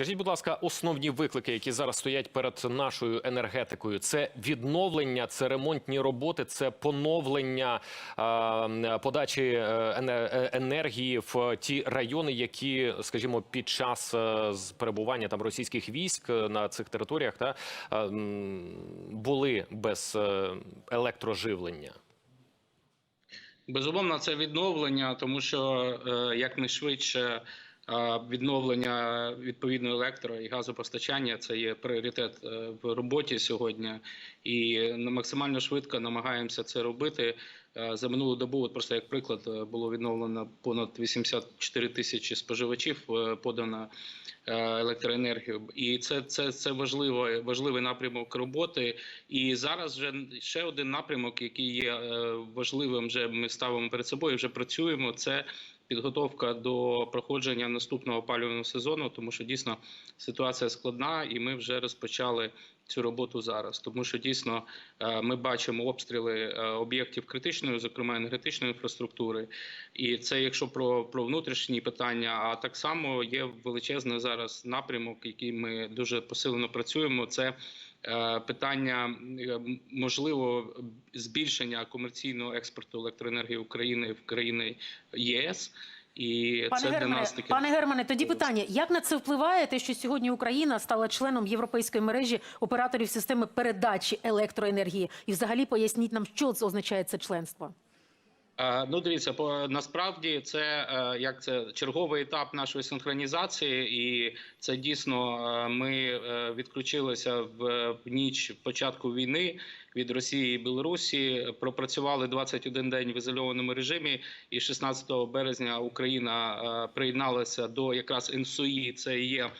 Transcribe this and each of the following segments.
Скажіть, будь ласка, основні виклики, які зараз стоять перед нашою енергетикою, це відновлення, це ремонтні роботи, це поновлення е, подачі е, ене- енергії в ті райони, які, скажімо, під час е, перебування там російських військ е, на цих територіях та е, були без електроживлення. Безумовно, це відновлення, тому що е, якнайшвидше відновлення відповідно електро і газопостачання це є пріоритет е, в роботі сьогодні, і е, максимально швидко намагаємося це робити. Е, За минулу добу, от просто як приклад, е, було відновлено понад 84 тисячі споживачів, подано електроенергію, і це, це, це важливо, важливий напрямок роботи. І зараз вже ще один напрямок, який є важливим, вже ми ставимо перед собою, вже працюємо. Це підготовка до проходження наступного опалювального сезону, тому що дійсно ситуація складна, і ми вже розпочали цю роботу зараз. Тому що дійсно е, ми бачимо обстріли е, об'єктів критичної, зокрема енергетичної інфраструктури. І це якщо про, про внутрішні питання, а так само є величезний зараз напрямок, який ми дуже посилено працюємо. Це е, питання можливо збільшення комерційного експорту електроенергії України в країни ЄС. І Пане це для нас таке пане Германе, тоді питання: як на це впливає те, що сьогодні Україна стала членом європейської мережі операторів системи передачі електроенергії? І взагалі поясніть нам, що це означає це членство? Е, Ну, дивіться, по насправді це е, як це черговий етап нашої синхронізації, і це дійсно е, ми відключилися в, ніч початку війни від Росії і Білорусі. Пропрацювали 21 день в ізольованому режимі, і 16 березня Україна приєдналася до якраз НСУІ. Це є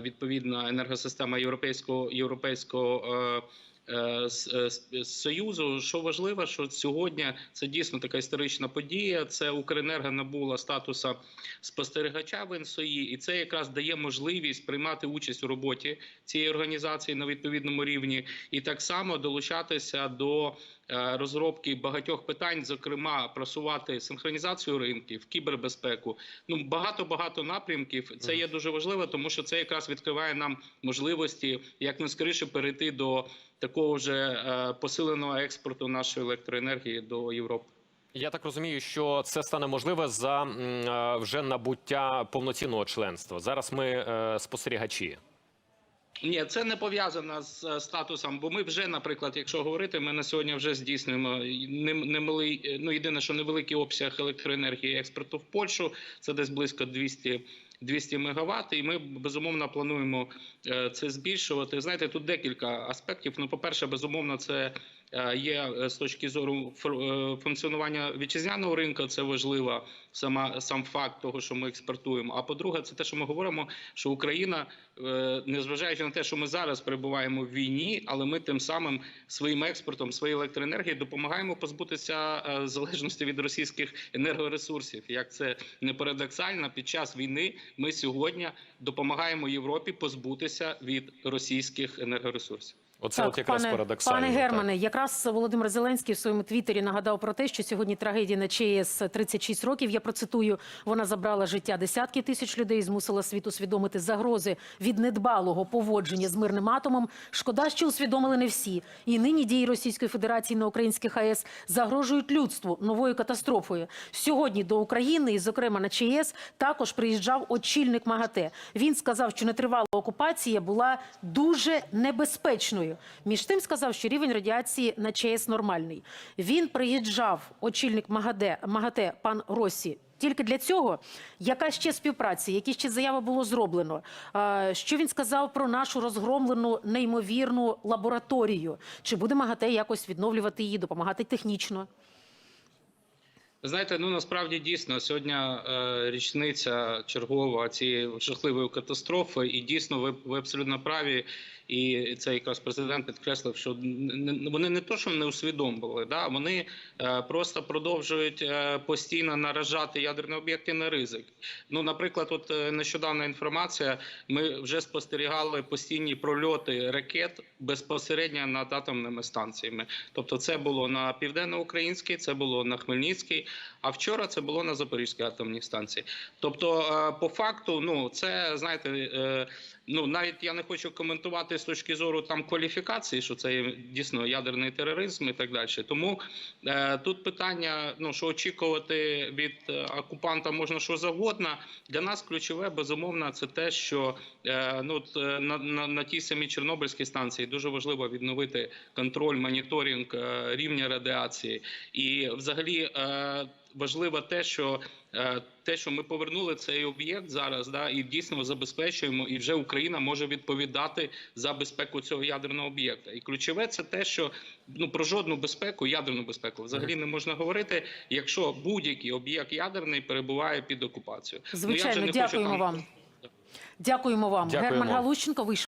відповідна енергосистема європейського європейського. Е, е, з- е, з- союзу. Що важливо, що сьогодні це дійсно така історична подія. Це Укренерго набула статуса спостерігача в НСОІ, і це якраз дає можливість приймати участь у роботі цієї організації на відповідному рівні, і так само долучатися до розробки багатьох питань, зокрема просувати синхронізацію ринків, кібербезпеку. Ну багато багато напрямків. Це є дуже важливо, тому що це якраз відкриває нам можливості як найскоріше перейти до такого вже е, посиленого експорту нашої електроенергії до Європи. Я так розумію, що це стане можливе за е, вже набуття повноцінного членства. Зараз ми е, спостерігачі. Ні, це не пов'язано з статусом, бо ми вже, наприклад, якщо говорити, ми на сьогодні вже здійснюємо нем- немалий, ну єдине, що невеликий обсяг електроенергії експорту в Польщу, це десь близько 200 200 мегаватт, і ми безумовно плануємо е, це збільшувати. Знаєте, тут декілька аспектів. Ну, по-перше, безумовно, це є е, з точки зору е, функціонування вітчизняного ринку. Це важливо сама сам факт того, що ми експортуємо. А по-друге, це те, що ми говоримо, що Україна, е, незважаючи на те, що ми зараз перебуваємо в війні, але ми тим самим своїм експортом, своєю електроенергією допомагаємо позбутися е, залежності від російських енергоресурсів. Як це не парадоксально, під час війни ми сьогодні допомагаємо Європі позбутися від російських енергоресурсів. Оце от якраз пане, парадоксально. пане так. Германе, якраз Володимир Зеленський в своєму твіттері нагадав про те, що сьогодні трагедія на ЧАЕС 36 років. Я процитую, вона забрала життя десятки тисяч людей, змусила світ усвідомити загрози від недбалого поводження з мирним атомом. Шкода, що усвідомили не всі. І нині дії Російської Федерації на українських АЕС загрожують людству новою катастрофою. Сьогодні до України, і зокрема на ЧАЕС, також приїжджав очільник МАГАТЕ. Він сказав, що нетривала окупація була дуже небезпечною. Між тим сказав, що рівень радіації на ЧАЕС нормальний. Він приїжджав, очільник МАГАТЕ, МАГАТЕ пан Росі. Тільки для цього яка ще співпраця, які ще заяви було зроблено? Що він сказав про нашу розгромлену неймовірну лабораторію? Чи буде МАГАТЕ якось відновлювати її, допомагати технічно? Знаєте, ну насправді дійсно сьогодні е, річниця чергова цієї жахливої катастрофи, і дійсно ви, ви абсолютно праві. І це якраз президент підкреслив, що не- вони не то, що не усвідомили, да вони е, просто продовжують е, постійно наражати ядерні об'єкти на ризик. Ну, наприклад, от е, нещодавна інформація. Ми вже спостерігали постійні прольоти ракет безпосередньо над атомними станціями. Тобто, це було на південноукраїнській, це було на Хмельницькій, А вчора це було на Запорізькій атомній станції. Тобто, е, по факту, ну це знаєте, е, ну навіть я не хочу коментувати з точки зору там кваліфікації, що це є дійсно ядерний тероризм і так далі. Тому е, тут питання: ну що очікувати від е, окупанта можна що завгодно. Для нас ключове безумовно це те, що е, ну е, на, на, на тій самій Чорнобильській станції дуже важливо відновити контроль, моніторинг е, рівня радіації, і взагалі е, важливо те, що е, те, що ми повернули цей об'єкт зараз, да і дійсно забезпечуємо, і вже Україна може відповідати за безпеку цього ядерного об'єкта. І ключове це те, що ну про жодну безпеку, ядерну безпеку, взагалі не можна говорити, якщо будь-який об'єкт ядерний перебуває під окупацією. Ну, я вже Звичайно, хочу дякуємо там- вам. Дякуємо вам. Дякуємо. Герман Галущенко вийшов.